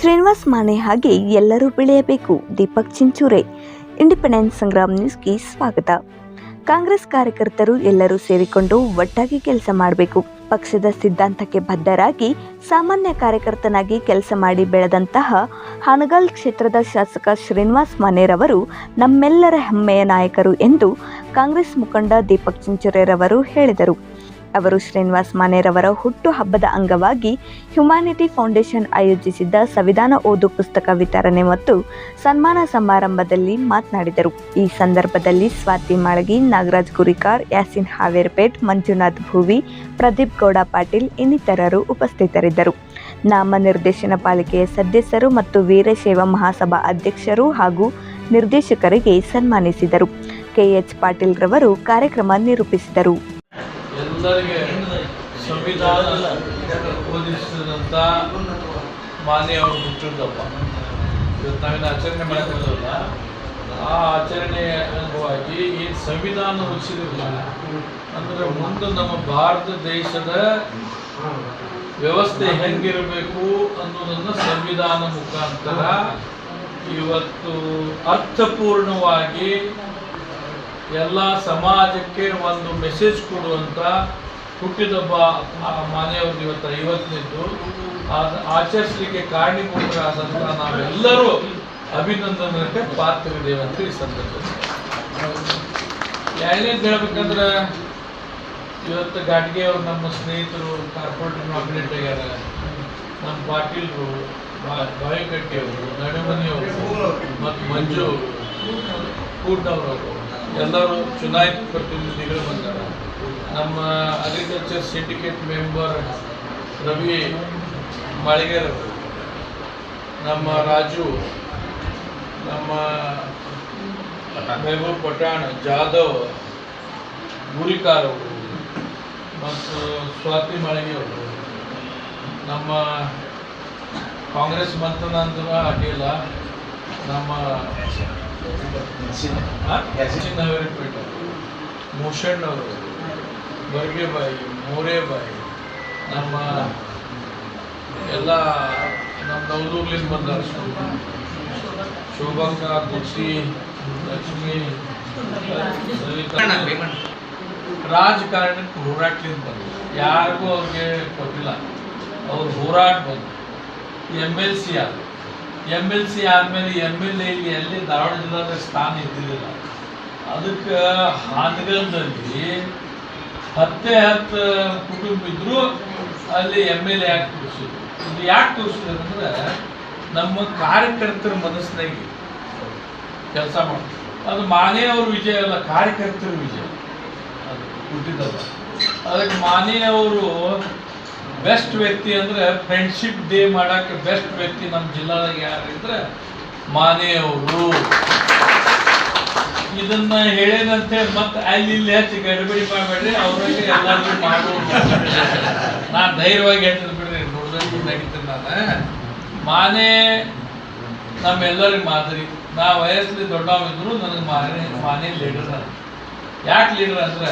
ಶ್ರೀನಿವಾಸ್ ಮಾನೆ ಹಾಗೆ ಎಲ್ಲರೂ ಬೆಳೆಯಬೇಕು. ದೀಪಕ್ ಚಿಂಚೂರೆ. ಇಂಡಿಪೆಂಡೆನ್ಸ್ ಸಂಗ್ರಾಮ್ ನ್ಯೂಸ್ಗೆ ಸ್ವಾಗತ. ಕಾಂಗ್ರೆಸ್ ಕಾರ್ಯಕರ್ತರು ಎಲ್ಲರೂ ಸೇರಿಕೊಂಡು ಒಟ್ಟಾಗಿ ಕೆಲಸ ಮಾಡಬೇಕು. ಪಕ್ಷದ ಸಿದ್ಧಾಂತಕ್ಕೆ ಬದ್ಧರಾಗಿ ಸಾಮಾನ್ಯ ಕಾರ್ಯಕರ್ತನಾಗಿ ಕೆಲಸ ಮಾಡಿ ಬೆಳೆದಂತಹ ಹಾನಗಲ್ ಕ್ಷೇತ್ರದ ಶಾಸಕ ಶ್ರೀನಿವಾಸ್ ಮಾನೇರವರು ನಮ್ಮೆಲ್ಲರ ಹೆಮ್ಮೆಯ ನಾಯಕರು ಎಂದು ಕಾಂಗ್ರೆಸ್ ಮುಖಂಡ ದೀಪಕ್ ಚಿಂಚುರೆರವರು ಹೇಳಿದರು. ಅವರು ಶ್ರೀನಿವಾಸ್ ಮಾನೆರವರ ಹುಟ್ಟು ಹಬ್ಬದ ಅಂಗವಾಗಿ ಹ್ಯುಮ್ಯಾನಿಟಿ ಫೌಂಡೇಶನ್ ಆಯೋಜಿಸಿದ್ದ ಸಂವಿಧಾನ ಓದು ಪುಸ್ತಕ ವಿತರಣೆ ಮತ್ತು ಸನ್ಮಾನ ಸಮಾರಂಭದಲ್ಲಿ ಮಾತನಾಡಿದರು. ಈ ಸಂದರ್ಭದಲ್ಲಿ ಸ್ವಾತಿ ಮಾಳಗಿ, ನಾಗರಾಜ್ ಗುರಿಕಾರ್, ಯಾಸಿನ್ ಹಾವೇರ್ಪೇಟ್, ಮಂಜುನಾಥ್ ಭೂವಿ, ಪ್ರದೀಪ್ ಗೌಡ ಪಾಟೀಲ್ ಇನ್ನಿತರರು ಉಪಸ್ಥಿತರಿದ್ದರು. ನಾಮ ನಿರ್ದೇಶನ ಪಾಲಿಕೆಯ ಸದಸ್ಯರು ಮತ್ತು ವೀರಶೈವ ಮಹಾಸಭಾ ಅಧ್ಯಕ್ಷರು ಹಾಗೂ ನಿರ್ದೇಶಕರಿಗೆ ಸನ್ಮಾನಿಸಿದರು. ಕೆಎಚ್ ಪಾಟೀಲ್ ರವರು ಕಾರ್ಯಕ್ರಮ ನಿರೂಪಿಸಿದರು. ಎಲ್ಲರಿಗೆ ಸಂವಿಧಾನ ಬೋಧಿಸಿದಂಥ ಮಾನ್ಯ ಅವರು ಹುಟ್ಟಿದ್ದಪ್ಪ ಇವತ್ತು ನಾವೇನು ಆಚರಣೆ ಮಾಡೋದಿಲ್ಲ ಆ ಆಚರಣೆ ಅನುಭವವಾಗಿ ಈ ಸಂವಿಧಾನ ಉಳಿಸಿದಿಲ್ಲ ಅಂದರೆ ಮುಂದೆ ನಮ್ಮ ಭಾರತ ದೇಶದ ವ್ಯವಸ್ಥೆ ಹೆಂಗಿರಬೇಕು ಅನ್ನೋದನ್ನು ಸಂವಿಧಾನ ಮುಖಾಂತರ ಇವತ್ತು ಅರ್ಥಪೂರ್ಣವಾಗಿ ಎಲ್ಲ ಸಮಾಜಕ್ಕೆ ಒಂದು ಮೆಸೇಜ್ ಕೊಡುವಂಥ ಹುಟ್ಟಿದಬ್ಬ ಮಾನ್ಯವ್ರದ್ದು ಇವತ್ತು ಇವತ್ತಿನಿದ್ದು ಆಚರಿಸಲಿಕ್ಕೆ ಕಾರಣೀಭೂತರಾದಂಥ ನಾವೆಲ್ಲರೂ ಅಭಿನಂದನಕ್ಕೆ ಪಾತ್ರರಿದ್ದೇವೆ ಅಂತ ಈ ಸಂದರ್ಭದಲ್ಲಿ. ಎರಡನೇದು ಹೇಳ್ಬೇಕಂದ್ರೆ, ಇವತ್ತು ಗಾಡ್ಗೆ ಅವ್ರು ನಮ್ಮ ಸ್ನೇಹಿತರು, ಕಾರ್ಪೊರೇಟರ್ ನಾಮಿನೇಟ್ ಆಗ್ಯಾರ ನಮ್ಮ ಪಾಟೀಲ್ರು ಬಾಯಿಕಟ್ಟಿಯವರು ಅವರು ನಡುಮನಿಯವರು, ಮತ್ತು ಮಂಜು ಕೂಡ್ನವರು ಎಲ್ಲರೂ ಚುನಾಯಿತ ಪ್ರತಿನಿಧಿಗಳು ಬಂದಾರ. ನಮ್ಮ agriculture syndicate member Ravi Maliger, ನಮ್ಮ ರಾಜು, ನಮ್ಮ ಮೆಹಬೂಬ್ ಪಠಾಣ್, ಜಾಧವ್, ಗುರಿಕಾರ್ ಅವರು ಮತ್ತು ಸ್ವಾತಿ ಮಳಿಗೆ ಅವರು. ನಮ್ಮ ಕಾಂಗ್ರೆಸ್ ಮಂತ್ರನಂತರ ಅಡ್ಡಿಲ್ಲ ನಮ್ಮ ಚಿನ್ನವರಿಪೇಟ ಭೂಷಣ್ ಅವರು ಬರ್ಗೆಬಾಯಿ ಮೋರೇಬಾಯಿ ನಮ್ಮ ಎಲ್ಲ ನಮ್ಮ ನವದೂರ್ಲಿಂದ ಬಂದಾರ ಶೋಭಾಂಕ ಕುರ್ಸಿ ಲಕ್ಷ್ಮಿ ರಾಜಕಾರಣಕ್ಕೆ ಹೋರಾಟ್ಲಿಂದ ಬಂದರು. ಯಾರಿಗೂ ಅವ್ರಿಗೆ ಕೊಟ್ಟಿಲ್ಲ ಅವ್ರು ಹೋರಾಟ ಬಂದರು. ಎಂ ಎಲ್ ಸಿ ಆದ ಎಂ ಎಲ್ ಸಿ ಆದಮೇಲೆ ಎಂ ಎಲ್ ಎಲ್ಲಿ ಎಲ್ಲಿ ಧಾರವಾಡ ಜಿಲ್ಲಾದ ಸ್ಥಾನ ಇದ್ದಿರಲಿಲ್ಲ ಅದಕ್ಕೆ ಹಾನಗಲ್ದಲ್ಲಿ ಹತ್ತೇ ಹತ್ತು ಕುಟುಂಬ ಇದ್ರು ಅಲ್ಲಿ ಎಂ ಎಲ್ ಎ ಯಾಕೆ ತೋರಿಸಿದ್ರು. ಇದು ಯಾಕೆ ತೋರಿಸಿದ್ರು ಅಂದ್ರೆ ನಮ್ಮ ಕಾರ್ಯಕರ್ತರ ಮನಸ್ಸಿನಾಗೆ ಕೆಲಸ ಮಾಡ್ತಾರೆ. ಅದು ಮಾನೆಯವ್ರ ವಿಜಯ ಅಲ್ಲ, ಕಾರ್ಯಕರ್ತರ ವಿಜಯ. ಅದು ಹುಟ್ಟಿದಲ್ಲ ಅದಕ್ಕೆ ಮಾನೆಯವರು ಬೆಸ್ಟ್ ವ್ಯಕ್ತಿ ಅಂದ್ರೆ ಫ್ರೆಂಡ್ಶಿಪ್ ಡೇ ಮಾಡಕ್ಕೆ ಬೆಸ್ಟ್ ವ್ಯಕ್ತಿ ನಮ್ಮ ಜಿಲ್ಲಾದಾಗ ಯಾರು ಇದ್ರೆ ಮಾನೆಯವರು ಇದನ್ನ ಹೇಳಿದಂತೆ ಮತ್ತೆ ಅಲ್ಲಿ ಇಲ್ಲಿ ಹೆಚ್ಚು ಗಡಿಬಿಡಿ ಮಾಡಬೇಡ್ರಿ, ಅವ್ರಿಗೆ ಎಲ್ಲರಿಗೂ ಮಾಡುವ ನಾನು ಧೈರ್ಯವಾಗಿ ಹೇಳ್ತೀನಿ ಬಿಡ್ರಿ ನೋಡಿದ್ರೆ ನಾನು. ಮಾನೆ ನಮ್ಮೆಲ್ಲರಿಗೆ ಮಾದರಿ. ನಾ ವಯಸ್ಸಲ್ಲಿ ದೊಡ್ಡವಿದ್ರು ನನಗೆ ಮಾನೆ ಮಾನೆ ಲೀಡರ್ ಯಾಕೆ ಲೀಡರ್ ಅಂದ್ರೆ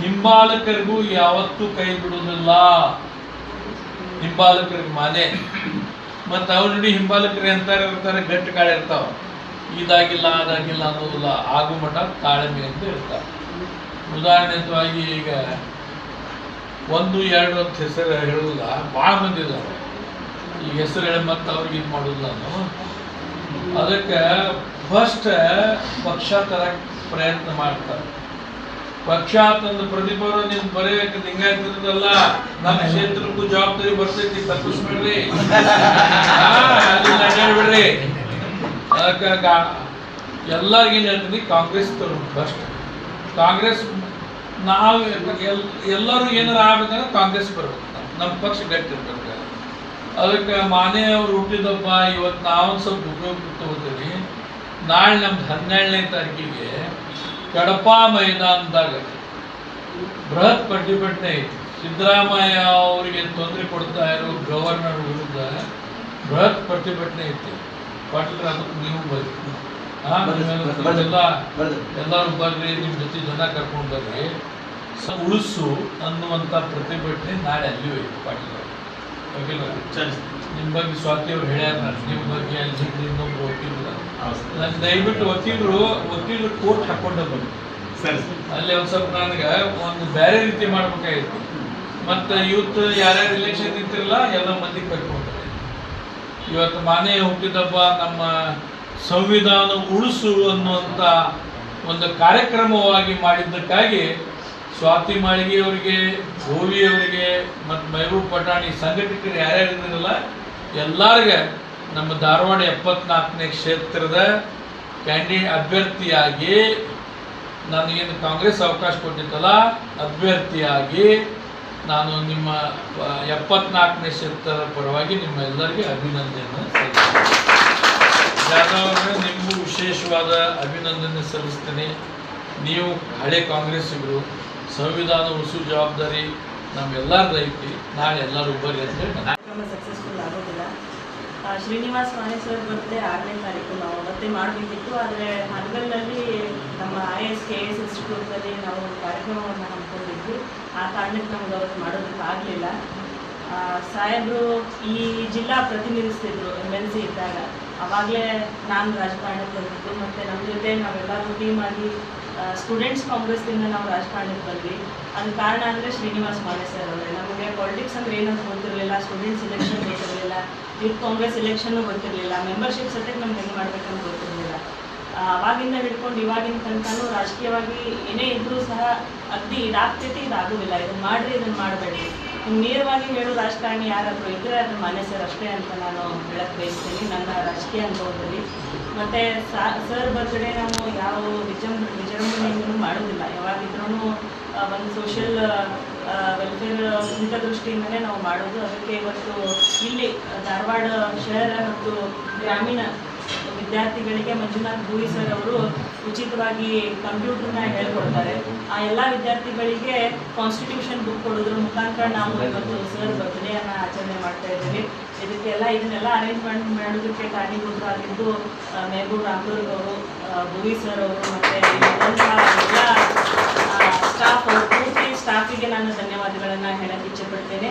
ಹಿಂಬಾಲಕರಿಗೂ ಯಾವತ್ತೂ ಕೈ ಬಿಡುವುದಿಲ್ಲ. ಹಿಂಬಾಲಕರಿಗೆ ಮಾನೆ ಮತ್ತು ಅವ್ರ ನೋಡಿ ಹಿಂಬಾಲಕರು ಎಂತಾರೆ ಇರ್ತಾರೆ ಗಟ್ಟಿ ಕಾಳೆ ಇರ್ತಾವ. ಇದಾಗಿಲ್ಲ, ಅದಾಗಿಲ್ಲ ಅನ್ನೋದಿಲ್ಲ. ಆಗು ಮಠ ತಾಳ್ಮೆ ಅಂತ ಇರ್ತಾರೆ ಉದಾಹರಣೆಯವಾಗಿ ಈಗ ಒಂದು, ಎರಡು ಅಂತ ಹೆಸರು ಹೇಳೋದಿಲ್ಲ. ಭಾಳ ಮಂದಿ ಇದಾವೆ ಈ ಹೆಸರು ಹೇಳಿ ಮತ್ತೆ ಅವ್ರಿಗೆ ಇದು ಮಾಡುದಿಲ್ಲ ನಾನು ಅದಕ್ಕೆ ಫಸ್ಟ್ ಪಕ್ಷ ತರಕ್ಕೆ ಪ್ರಯತ್ನ ಮಾಡ್ತಾರೆ. ಪಕ್ಷ ತಂದು ನಿಮ್ ನೀವು ಬರೀಬೇಕು ಹಿಂಗಾಗ್ತಿರೋದಲ್ಲ ನಮ್ಮ ಕ್ಷೇತ್ರಕ್ಕೂ ಜವಾಬ್ದಾರಿ ಬರ್ತೈತಿ ತಪ್ಪಿಸ್ಬಿಡ್ರಿ. ಬಿಡ್ರಿ. ಅದಕ್ಕೆ ಎಲ್ಲರಿಗೂ ಏನು ಹೇಳ್ತೀನಿ ಕಾಂಗ್ರೆಸ್ ಫಸ್ಟ್ ಕಾಂಗ್ರೆಸ್ ನಾವು ಎಲ್ ಎಲ್ಲರೂ ಏನಾರು ಆಗ್ಬೇಕಂದ್ರೆ ಕಾಂಗ್ರೆಸ್ ಬರ್ಬೇಕು. ನಮ್ಮ ಪಕ್ಷ ಗಟ್ಟಿ ಇರ್ಬೇಕು ಅದಕ್ಕೆ ಮಾನೇ ಅವ್ರು ಹುಟ್ಟಿದಪ್ಪ ಇವತ್ತು ನಾವು ಸ್ವಲ್ಪ ಉಪಯೋಗ ತಗೋತೀವಿ ನಾಳೆ ನಮ್ದು ಹನ್ನೆರಡನೇ ತಾರೀಕಿಗೆ ಕಡಪ ಮೈದಾನದಾಗ ಬೃಹತ್ ಪ್ರತಿಭಟನೆ ಐತಿ ಸಿದ್ದರಾಮಯ್ಯ ಅವರಿಗೆ ತೊಂದರೆ ಕೊಡ್ತಾ ಇರೋ ಗವರ್ನರ್ ವಿರುದ್ಧ ಬೃಹತ್ ಪ್ರತಿಭಟನೆ ಐತಿ ಪಾಟೀಲ್ ಅದಕ್ಕೆ ನೀವು ಬರ್ರಿ. ಹಾ, ಎಲ್ಲ ಎಲ್ಲರೂ ಬರ್ರಿ ನಿಮ್ಮ ಜೊತೆ ಜನ ಕರ್ಕೊಂಡು ಬರ್ರಿ. ಸ ಉಳಿಸು ಅನ್ನುವಂಥ ಪ್ರತಿಭಟನೆ ನಾಳೆ ಅಲ್ಲಿಯೂ ಐತಿ ಪಾಟೀಲ್ ಅವ್ರು. ನಿಮ್ಮ ಬಗ್ಗೆ ಸ್ವಾತಿ ಅವ್ರು ಹೇಳ್ಯಾರ. ನಿಮ್ಮ ಬಗ್ಗೆ ಅಲ್ಲಿ ಇನ್ನೊಬ್ರು ವಕೀಲರು ನಾನು ದಯವಿಟ್ಟು ವಕೀಲರು ವಕೀಲರು ಕೋರ್ಟ್ ಹಾಕೊಂಡ ಸರಿ. ಅಲ್ಲಿ ಒಂದು ಸ್ವಲ್ಪ ನನಗೆ ಒಂದು ಬೇರೆ ರೀತಿ ಮಾಡ್ಬೇಕಾಗಿತ್ತು. ಮತ್ತು ಯೂತ್ ಯಾರ್ಯಾರು ಇಲೆಕ್ಷನ್ ನಿಂತಿರಲ್ಲ ಎಲ್ಲ ಮಂದಿಗೆ ಕರ್ಕೊಂಡ್ರೆ. ಇವತ್ತು ಮಾನೇ ಹುಟ್ಟಿದಬ್ಬ ನಮ್ಮ ಸಂವಿಧಾನ ಉಳಿಸು ಅನ್ನುವಂಥ ಒಂದು ಕಾರ್ಯಕ್ರಮವಾಗಿ ಮಾಡಿದ್ದಕ್ಕಾಗಿ ಸ್ವಾತಿ ಮಾಳಿಗೆ ಅವರಿಗೆ ಗೋವಿ ಅವರಿಗೆ ಮತ್ತು ಮೈರೂಪ್ ಪಟಾಣಿ ಸಂಘಟಕರು ಯಾರ್ಯಾರು ಇದ್ರಲ್ಲ ಎಲ್ಲರಿಗೆ ನಮ್ಮ ಧಾರವಾಡ ಎಪ್ಪತ್ನಾಲ್ಕನೇ ಕ್ಷೇತ್ರದ ಕ್ಯಾಂಡಿ ಅಭ್ಯರ್ಥಿಯಾಗಿ ನನಗೇನು ಕಾಂಗ್ರೆಸ್ ಅವಕಾಶ ಕೊಟ್ಟಿತ್ತಲ್ಲ, ಅಭ್ಯರ್ಥಿಯಾಗಿ ನಾನು ನಿಮ್ಮ ಎಪ್ಪತ್ನಾಲ್ಕನೇ ಕ್ಷೇತ್ರದ ಪರವಾಗಿ ನಿಮ್ಮ ಎಲ್ಲರಿಗೆ ಅಭಿನಂದನೆ ಜಾಧವ್ ಅವರೇ, ನಿಮಗೂ ವಿಶೇಷವಾದ ಅಭಿನಂದನೆ ಸಲ್ಲಿಸ್ತೀನಿ. ನೀವು ಹಳೆ ಕಾಂಗ್ರೆಸ್ಸಿಗರು, ಸಂವಿಧಾನ ಉಳಿಸೋ ಜವಾಬ್ದಾರಿ ನಮ್ಮೆಲ್ಲರದ್ದು ಐತಿ, ನಾಳೆ ಎಲ್ಲರೂ ಬರ್ರಿ ಅಂತ ಹೇಳಿ ನಾನು ಕಾರ್ಯಕ್ರಮ ಸಕ್ಸಸ್ಫುಲ್ ಆಗೋದಿಲ್ಲ ಆ, ಶ್ರೀನಿವಾಸ್ ಮಾನೆ ಸರ್ ಆರನೇ ತಾರೀಕು ನಾವು ಮತ್ತೆ ಮಾಡಬೇಕಿತ್ತು, ಆದರೆ ಹನಗಲ್ನಲ್ಲಿ ನಮ್ಮ ಐ ಎಸ್ ಕೆ ಎಸ್ ಇನ್ಸ್ಟಿಟ್ಯೂಟಲ್ಲಿ ನಾವು ಒಂದು ಕಾರ್ಯಕ್ರಮವನ್ನು ಹಮ್ಮಿಕೊಂಡಿದ್ವಿ. ಆ ಕಾರಣಕ್ಕೆ ನಮ್ಗೆ ಅವತ್ತು ಮಾಡೋದಕ್ಕೆ ಆಗಲಿಲ್ಲ. ಸಾಹೇಬರು ಈ ಜಿಲ್ಲಾ ಪ್ರತಿನಿಧಿಸ್ತಿದ್ರು ಎಂ ಎಲ್ ಸಿ ಇದ್ದಾಗ. ಆವಾಗಲೇ ನಾನು ರಾಜಕಾರಣಕ್ಕೆ ಬಂದಿದ್ದು ಮತ್ತು ನಮ್ಮ ಜೊತೆ ನಾವೆಲ್ಲರೂ ಟೀಮ್ ಆಗಿ ಸ್ಟೂಡೆಂಟ್ಸ್ ಕಾಂಗ್ರೆಸ್ದಿಂದ ನಾವು ರಾಜಕಾರಣಕ್ಕೆ ಬಂದ್ವಿ. ಅದಕ್ಕೆ ಕಾರಣ ಅಂದರೆ ಶ್ರೀನಿವಾಸ್ ಮಾನೆ ಸರ್ ಅವರೇ. ನಮಗೆ ಪಾಲಿಟಿಕ್ಸ್ ಅಂದ್ರೆ ಏನಂತ ಗೊತ್ತಿರಲಿಲ್ಲ ಸ್ಟೂಡೆಂಟ್ಸ್ ಇಲೆಕ್ಷನ್ ಗೊತ್ತಿರಲಿಲ್ಲ ಯೂತ್ ಕಾಂಗ್ರೆಸ್ ಎಲೆಕ್ಷನ್ನು ಗೊತ್ತಿರಲಿಲ್ಲ ಮೆಂಬರ್ಶಿಪ್ ಸದ್ಯಕ್ಕೆ ನಮ್ಗೆ ಹೆಂಗೆ ಮಾಡ್ಬೇಕಂತ ಗೊತ್ತಿರಲಿಲ್ಲ. ಅವಾಗಿಂದ ಹಿಡ್ಕೊಂಡು ಇವಾಗಿನ ತನಕನೂ ರಾಜಕೀಯವಾಗಿ ಏನೇ ಇದ್ದರೂ ಸಹ ಅಗ್ದಿ ಇದಾಗ್ತೈತಿ, ಇದಾಗೋದಿಲ್ಲ. ಇದನ್ನು ಮಾಡ್ರಿ ಇದನ್ನ ಮಾಡಬೇಡಿ ನೇರವಾಗಿ ಹೇಳೋ ರಾಜಕಾರಣಿ ಯಾರಾದರೂ ಇದ್ದರೆ ಅದು ಮಾನ್ಯ ಸರ್ ಅಷ್ಟೇ ಅಂತ ನಾನು ಹೇಳಕ್ ಬಯಸ್ತೀನಿ, ನನ್ನ ರಾಜಕೀಯ ಅನುಭವದಲ್ಲಿ. ಮತ್ತು ಸರ್ ಬರ್ತ್ಡೇ ನಾನು ಯಾವ ವಿಜಂ ವಿಜೃಂಭಣೆಯಿಂದಲೂ ಮಾಡೋದಿಲ್ಲ. ಯಾವಾಗಿದ್ರೂ ಒಂದು ಸೋಷಿಯಲ್ ವೆಲ್ಫೇರ್ ಹಿತದೃಷ್ಟಿಯಿಂದಲೇ ನಾವು ಮಾಡೋದು. ಅದಕ್ಕೆ ಇವತ್ತು ಇಲ್ಲಿ ಧಾರವಾಡ ಶಹರ ಮತ್ತು ಗ್ರಾಮೀಣ ವಿದ್ಯಾರ್ಥಿಗಳಿಗೆ ಮಂಜುನಾಥ್ ಭೂಯಿ ಸರ್ ಅವರು ಉಚಿತವಾಗಿ ಕಂಪ್ಯೂಟರ್ನ ಹೇಳ್ಕೊಡ್ತಾರೆ. ಆ ಎಲ್ಲ ವಿದ್ಯಾರ್ಥಿಗಳಿಗೆ ಕಾನ್ಸ್ಟಿಟ್ಯೂಷನ್ ಬುಕ್ ಕೊಡೋದ್ರ ಮುಖಾಂತರ ನಾವು ಇವತ್ತು ಸರ್ ಬರ್ತ್ಡೇಯನ್ನು ಆಚರಣೆ ಮಾಡ್ತಾ ಇದ್ದೀವಿ. ಇದಕ್ಕೆಲ್ಲ ಇದನ್ನೆಲ್ಲ ಅರೇಂಜ್ಮೆಂಟ್ ಮಾಡೋದಕ್ಕೆ ಕಾರಣೀಭೂತರಾಗಿದ್ದು ಮೆಹಬೂಬ್ ರಾಮದುರ್ಗ್ ಅವರು ಭೂವಿ ಸರ್ ಅವರು ಮತ್ತು ಎಲ್ಲ ಸ್ಟಾಫ್ ಪೂರ್ತಿ ಸ್ಟಾಫಿಗೆ ನಾನು ಧನ್ಯವಾದಗಳನ್ನು ಹೇಳಕ್ಕೆ ಇಚ್ಛೆಪಡ್ತೇನೆ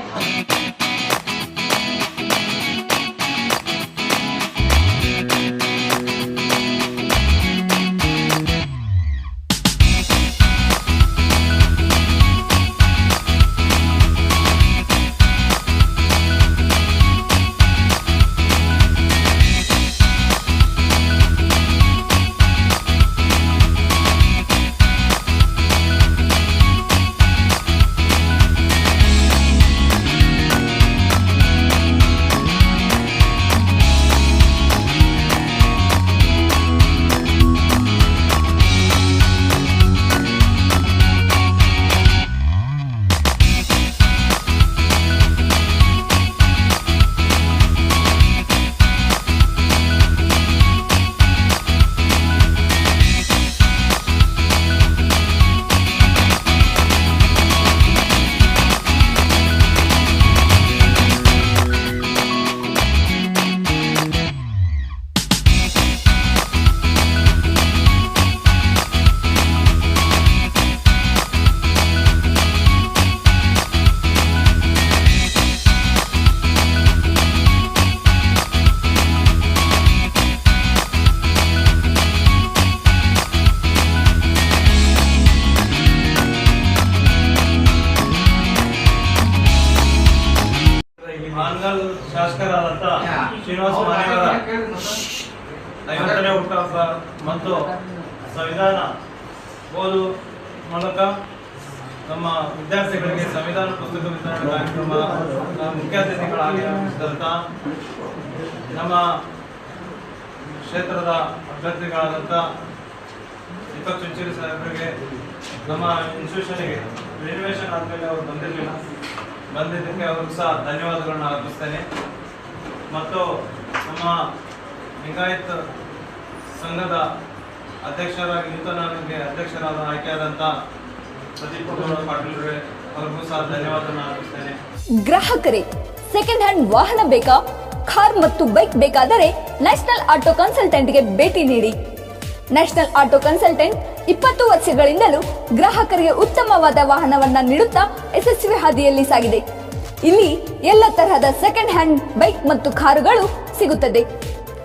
ಮೂಲಕ ನಮ್ಮ ವಿದ್ಯಾರ್ಥಿಗಳಿಗೆ ಸಂವಿಧಾನ, ಪುಸ್ತಕ ವಿತರಣೆ ಕಾರ್ಯಕ್ರಮ ಮುಖ್ಯ ಅತಿಥಿಗಳಾಗಿದ್ದಂಥ ನಮ್ಮ ಕ್ಷೇತ್ರದ ಅಭ್ಯರ್ಥಿಗಳಾದಂಥ ದೀಪಕ್ ಚುಂಚೂರಿ ಸಾಹೇಬರಿಗೆ ನಮ್ಮ ಇನ್ಸ್ಟಿಟ್ಯೂಷನ್ಗೆ ರಿನಿವೇಶನ್ ಆದಮೇಲೆ ಅವರು ಬಂದಿರಲಿಲ್ಲ. ಬಂದಿದ್ದಕ್ಕೆ ಅವ್ರಿಗೂ ಸಹ ಧನ್ಯವಾದಗಳನ್ನ ಅರ್ಪಿಸ್ತೇನೆ. ಮತ್ತು ನಮ್ಮ ಲಿಂಗಾಯತ್ ಸಂಘದ ಅಧ್ಯಕ್ಷರಾಗಿ ನೂತನವಾಗಿ ಅಧ್ಯಕ್ಷರಾದ ಆಯ್ಕೆಯಾದಂಥ ಪ್ರದೀಪ್ ಕುಮಾರ್ ಪಾಟೀಲ್ ಸಹ ಧನ್ಯವಾದ ಅರ್ಪಿಸ್ತೇನೆ. ಗ್ರಾಹಕರೇ ಸೆಕೆಂಡ್ ಹ್ಯಾಂಡ್ ವಾಹನ ಬೇಕಾ? ಕಾರ್ ಮತ್ತು ಬೈಕ್ ಬೇಕಾದರೆ ನ್ಯಾಷನಲ್ ಆಟೋ ಕನ್ಸಲ್ಟೆಂಟ್ಗೆ ಭೇಟಿ ನೀಡಿ. ನ್ಯಾಷನಲ್ ಆಟೋ ಕನ್ಸಲ್ಟೆಂಟ್ ಇಪ್ಪತ್ತು ವರ್ಷಗಳಿಂದಲೂ ಗ್ರಾಹಕರಿಗೆ ಉತ್ತಮವಾದ ವಾಹನವನ್ನ ನೀಡುತ್ತಾ ಯಶಸ್ವಿ ಹಾದಿಯಲ್ಲಿ ಸಾಗಿದೆ. ಇಲ್ಲಿ ಎಲ್ಲ ತರಹದ ಸೆಕೆಂಡ್ ಹ್ಯಾಂಡ್ ಬೈಕ್ ಮತ್ತು ಕಾರುಗಳು ಸಿಗುತ್ತದೆ.